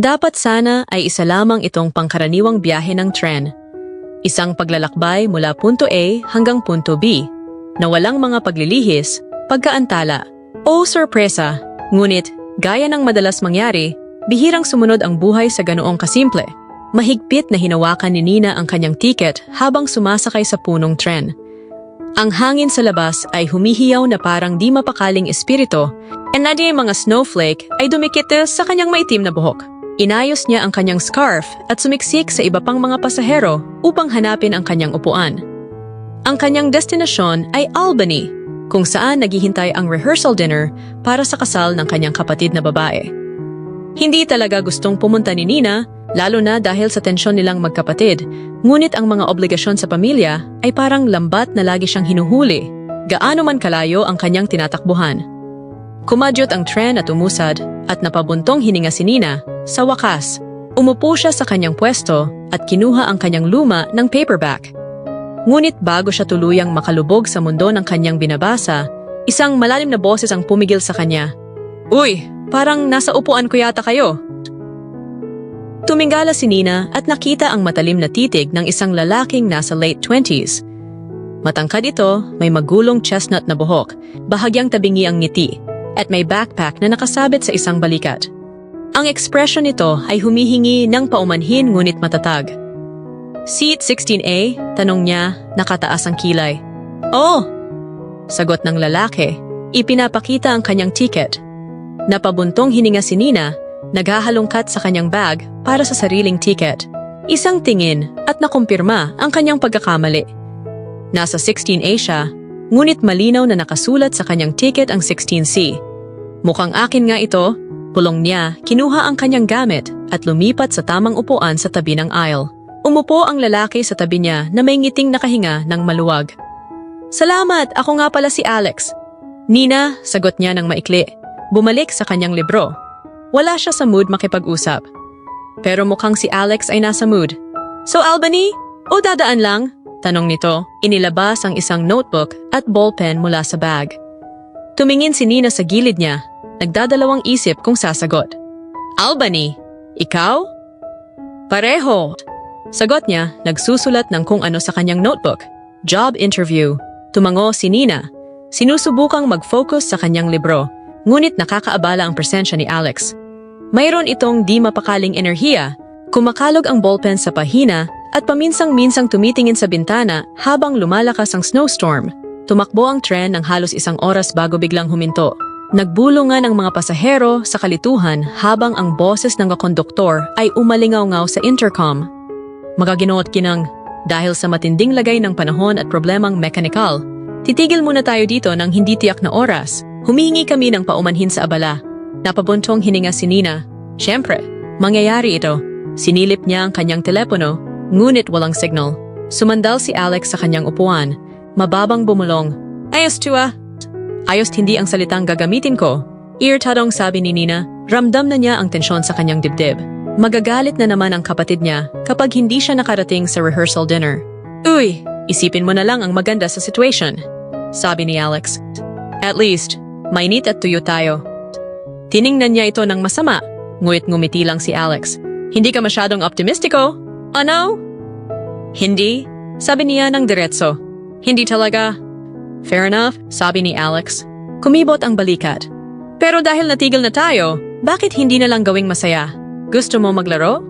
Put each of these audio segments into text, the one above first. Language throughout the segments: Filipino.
Dapat sana ay isa lamang itong pangkaraniwang biyahe ng tren. Isang paglalakbay mula punto A hanggang punto B na walang mga paglilihis, pagkaantala o sorpresa. Ngunit, gaya ng madalas mangyari, bihirang sumunod ang buhay sa ganoong kasimple. Mahigpit na hinawakan ni Nina ang kanyang tiket habang sumasakay sa punong tren. Ang hangin sa labas ay humihiyaw na parang di mapakaling espiritu and na mga snowflake ay dumikit sa kanyang maitim na buhok. Inayos niya ang kanyang scarf at sumiksik sa iba pang mga pasahero upang hanapin ang kanyang upuan. Ang kanyang destinasyon ay Albany, kung saan naghihintay ang rehearsal dinner para sa kasal ng kanyang kapatid na babae. Hindi talaga gustong pumunta ni Nina, lalo na dahil sa tensyon nilang magkapatid, ngunit ang mga obligasyon sa pamilya ay parang lambat na lagi siyang hinuhuli, gaano man kalayo ang kanyang tinatakbuhan. Kumadyot ang tren at umusad at napabuntong hininga si Nina. Sa wakas, umupo siya sa kanyang pwesto at kinuha ang kanyang luma ng paperback. Ngunit bago siya tuluyang makalubog sa mundo ng kanyang binabasa, isang malalim na boses ang pumigil sa kanya. Uy, parang nasa upuan ko yata kayo. Tumingala si Nina at nakita ang matalim na titig ng isang lalaking nasa late 20s. Matangkad ito, may magulong chestnut na buhok, bahagyang tabingi ang ngiti, at may backpack na nakasabit sa isang balikat. Ang ekspresyon nito ay humihingi ng paumanhin ngunit matatag. Seat 16A, tanong niya, nakataas ang kilay. Oh! Sagot ng lalaki, ipinapakita ang kanyang ticket. Napabuntong hininga si Nina, naghahalongkat sa kanyang bag para sa sariling ticket. Isang tingin at nakumpirma ang kanyang pagkakamali. Nasa 16A siya, ngunit malinaw na nakasulat sa kanyang ticket ang 16C. Mukhang akin nga ito, pulong niya, kinuha ang kanyang gamit at lumipat sa tamang upuan sa tabi ng aisle. Umupo ang lalaki sa tabi niya na may ngiting nakahinga ng maluwag. Salamat, ako nga pala si Alex. Nina, sagot niya ng maikli. Bumalik sa kanyang libro. Wala siya sa mood makipag-usap. Pero mukhang si Alex ay nasa mood. So Albany? O dadaan lang? Tanong nito, inilabas ang isang notebook at ballpen mula sa bag. Tumingin si Nina sa gilid niya, nagdadalawang isip kung sasagot. Albany, ikaw? Pareho. Sagot niya, nagsusulat ng kung ano sa kanyang notebook. Job interview. Tumango si Nina. Sinusubukang mag-focus sa kanyang libro, ngunit nakakaabala ang presensya ni Alex. Mayroon itong di mapakaling enerhiya, kumakalog ang ballpen sa pahina at paminsang-minsang tumitingin sa bintana habang lumalakas ang snowstorm. Tumakbo ang tren ng halos isang oras bago biglang huminto. Nagbulungan ang mga pasahero sa kalituhan habang ang boses ng konduktor ay umalingaw-ngaw sa intercom. Magaginuot kinang, dahil sa matinding lagay ng panahon at problemang mekanikal, titigil muna tayo dito ng hindi tiyak na oras. Humihingi kami ng paumanhin sa abala. Napabuntong hininga si Nina. Siyempre, mangyayari ito. Sinilip niya ang kanyang telepono, ngunit walang signal. Sumandal si Alex sa kanyang upuan. Mababang bumulong. Ayos tuwa. Ayos hindi ang salitang gagamitin ko. Irtadong sabi ni Nina, ramdam na niya ang tensyon sa kanyang dibdib. Magagalit na naman ang kapatid niya kapag hindi siya nakarating sa rehearsal dinner. Uy, isipin mo na lang ang maganda sa situation, sabi ni Alex. At least, mainit at tuyo tayo. Tiningnan niya ito ng masama, nguit ngumiti lang si Alex. Hindi ka masyadong optimistiko? Ano? Hindi, sabi niya ng diretso. Hindi talaga. Fair enough, sabi ni Alex. Kumibot ang balikat. Pero dahil natigil na tayo, bakit hindi na lang gawing masaya? Gusto mo maglaro?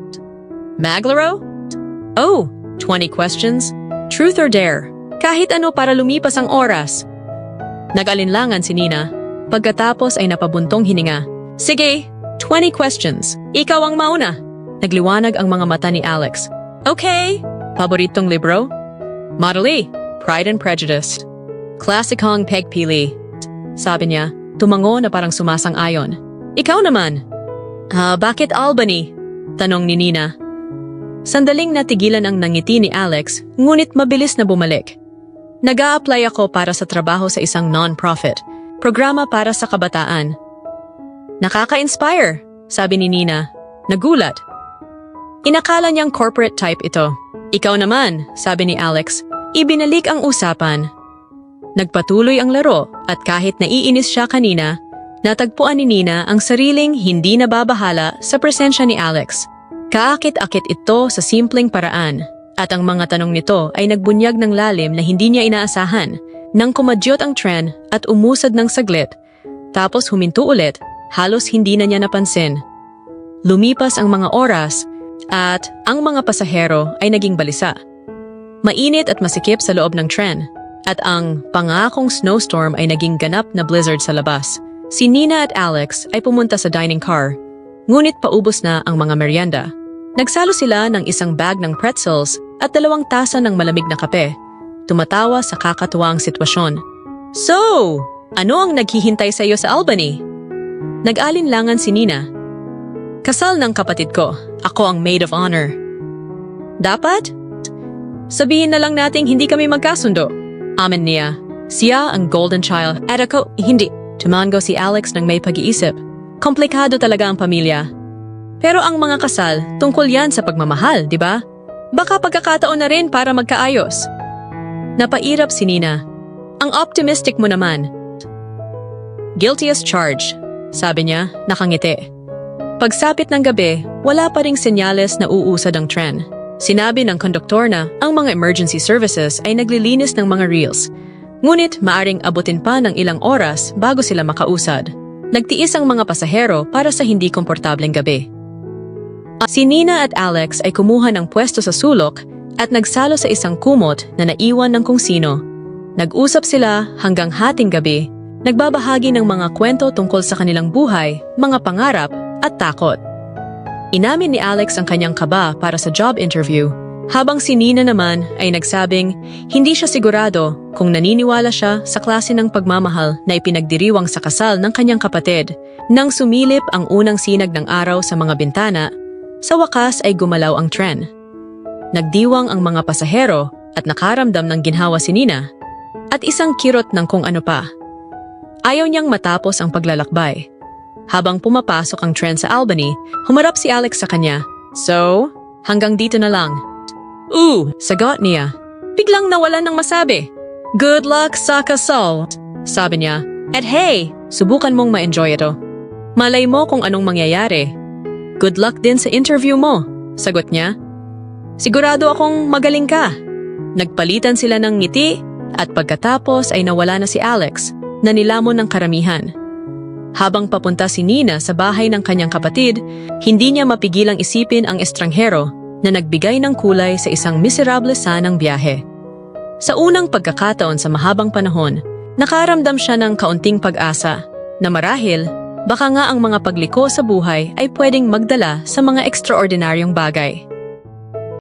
Maglaro? Oh, 20 questions? Truth or dare? Kahit ano para lumipas ang oras. Nag-alinlangan si Nina. Pagkatapos ay napabuntong hininga. Sige, 20 questions. Ikaw ang mauna. Nagliwanag ang mga mata ni Alex. Okay. Paboritong libro? Madali. Pride and Prejudice. Classic Hong Pegpili. Sabi niya, tumango na parang sumasang-ayon. Ikaw naman. Ah, bakit Albany? Tanong ni Nina. Sandaling natigilan ang nangiti ni Alex, ngunit mabilis na bumalik. nag apply ako para sa trabaho sa isang non-profit, programa para sa kabataan. Nakaka-inspire, sabi ni Nina. Nagulat. Inakala niyang corporate type ito. Ikaw naman, sabi ni Alex. Ibinalik ang usapan. Nagpatuloy ang laro at kahit naiinis siya kanina, Natagpuan ni Nina ang sariling hindi nababahala sa presensya ni Alex. Kaakit-akit ito sa simpleng paraan at ang mga tanong nito ay nagbunyag ng lalim na hindi niya inaasahan nang kumadyot ang tren at umusad ng saglit tapos huminto ulit halos hindi na niya napansin. Lumipas ang mga oras at ang mga pasahero ay naging balisa. Mainit at masikip sa loob ng tren at ang pangakong snowstorm ay naging ganap na blizzard sa labas. Si Nina at Alex ay pumunta sa dining car, ngunit paubos na ang mga merienda. Nagsalo sila ng isang bag ng pretzels at dalawang tasa ng malamig na kape. Tumatawa sa kakatuwang sitwasyon. So, ano ang naghihintay sa iyo sa Albany? Nag-alinlangan si Nina. Kasal ng kapatid ko, ako ang maid of honor. Dapat? Sabihin na lang nating hindi kami magkasundo. Amen niya. Siya ang golden child at ako hindi. Tumango si Alex ng may pag-iisip. Komplikado talaga ang pamilya. Pero ang mga kasal, tungkol yan sa pagmamahal, di ba? Baka pagkakataon na rin para magkaayos. Napairap si Nina. Ang optimistic mo naman. Guilty as charged, sabi niya, nakangiti. Pagsapit ng gabi, wala pa ring senyales na uusad ang tren. Sinabi ng konduktor na ang mga emergency services ay naglilinis ng mga reels. Ngunit maaring abutin pa ng ilang oras bago sila makausad. Nagtiis ang mga pasahero para sa hindi komportableng gabi. Si Nina at Alex ay kumuha ng pwesto sa sulok at nagsalo sa isang kumot na naiwan ng kung sino. Nag-usap sila hanggang hating gabi, nagbabahagi ng mga kwento tungkol sa kanilang buhay, mga pangarap at takot. Inamin ni Alex ang kanyang kaba para sa job interview, habang si Nina naman ay nagsabing hindi siya sigurado kung naniniwala siya sa klase ng pagmamahal na ipinagdiriwang sa kasal ng kanyang kapatid. Nang sumilip ang unang sinag ng araw sa mga bintana, sa wakas ay gumalaw ang tren. Nagdiwang ang mga pasahero at nakaramdam ng ginhawa si Nina at isang kirot ng kung ano pa. Ayaw niyang matapos ang paglalakbay. Habang pumapasok ang tren sa Albany, humarap si Alex sa kanya. So, hanggang dito na lang. Ooh, sagot niya. Biglang nawalan ng masabi. Good luck sa kasal, sabi niya. At hey, subukan mong ma-enjoy ito. Malay mo kung anong mangyayari. Good luck din sa interview mo, sagot niya. Sigurado akong magaling ka. Nagpalitan sila ng ngiti at pagkatapos ay nawala na si Alex na nilamon ng karamihan. Habang papunta si Nina sa bahay ng kanyang kapatid, hindi niya mapigilang isipin ang estranghero na nagbigay ng kulay sa isang miserable sanang biyahe. Sa unang pagkakataon sa mahabang panahon, nakaramdam siya ng kaunting pag-asa na marahil baka nga ang mga pagliko sa buhay ay pwedeng magdala sa mga ekstraordinaryong bagay.